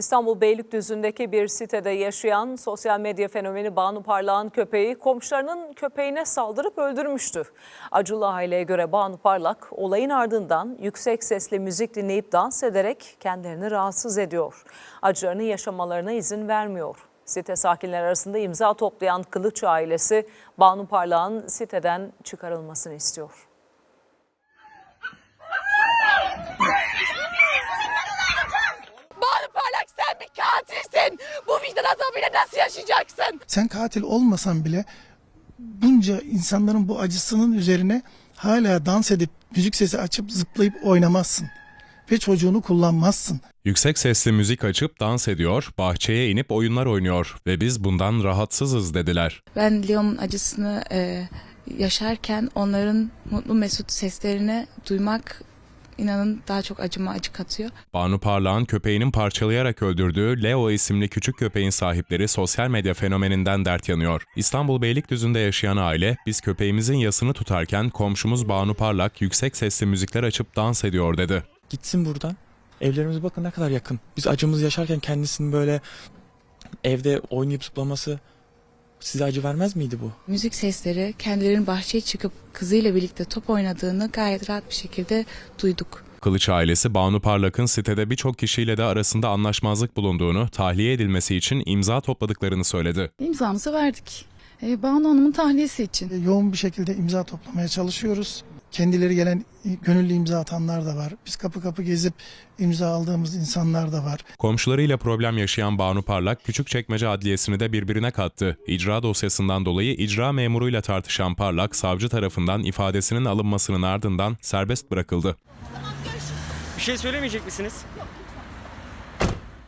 İstanbul Beylikdüzü'ndeki bir sitede yaşayan sosyal medya fenomeni Banu Parlak'ın köpeği komşularının köpeğine saldırıp öldürmüştü. Acılı aileye göre Banu Parlak olayın ardından yüksek sesle müzik dinleyip dans ederek kendilerini rahatsız ediyor. Acılarını yaşamalarına izin vermiyor. Site sakinleri arasında imza toplayan Kılıç ailesi Banu Parlak'ın siteden çıkarılmasını istiyor. Banu Parlak sen bir katilsin. Bu vicdan azabıyla nasıl yaşayacaksın? Sen katil olmasan bile bunca insanların bu acısının üzerine hala dans edip müzik sesi açıp zıplayıp oynamazsın. Ve çocuğunu kullanmazsın. Yüksek sesli müzik açıp dans ediyor, bahçeye inip oyunlar oynuyor ve biz bundan rahatsızız dediler. Ben Leon'un acısını e, yaşarken onların mutlu mesut seslerini duymak inanın daha çok acıma acı katıyor. Banu Parlak'ın köpeğinin parçalayarak öldürdüğü Leo isimli küçük köpeğin sahipleri sosyal medya fenomeninden dert yanıyor. İstanbul Beylikdüzü'nde yaşayan aile, biz köpeğimizin yasını tutarken komşumuz Banu Parlak yüksek sesli müzikler açıp dans ediyor dedi. Gitsin buradan. Evlerimize bakın ne kadar yakın. Biz acımızı yaşarken kendisini böyle evde oynayıp zıplaması size acı vermez miydi bu? Müzik sesleri kendilerinin bahçeye çıkıp kızıyla birlikte top oynadığını gayet rahat bir şekilde duyduk. Kılıç ailesi Banu Parlak'ın sitede birçok kişiyle de arasında anlaşmazlık bulunduğunu, tahliye edilmesi için imza topladıklarını söyledi. İmzamızı verdik. Ee, Banu Hanım'ın tahliyesi için. E, Yoğun bir şekilde imza toplamaya çalışıyoruz. Kendileri gelen gönüllü imza atanlar da var. Biz kapı kapı gezip imza aldığımız insanlar da var. Komşularıyla problem yaşayan Banu Parlak, Küçükçekmece Adliyesi'ni de birbirine kattı. İcra dosyasından dolayı icra memuruyla tartışan Parlak, savcı tarafından ifadesinin alınmasının ardından serbest bırakıldı. Bir şey söylemeyecek misiniz?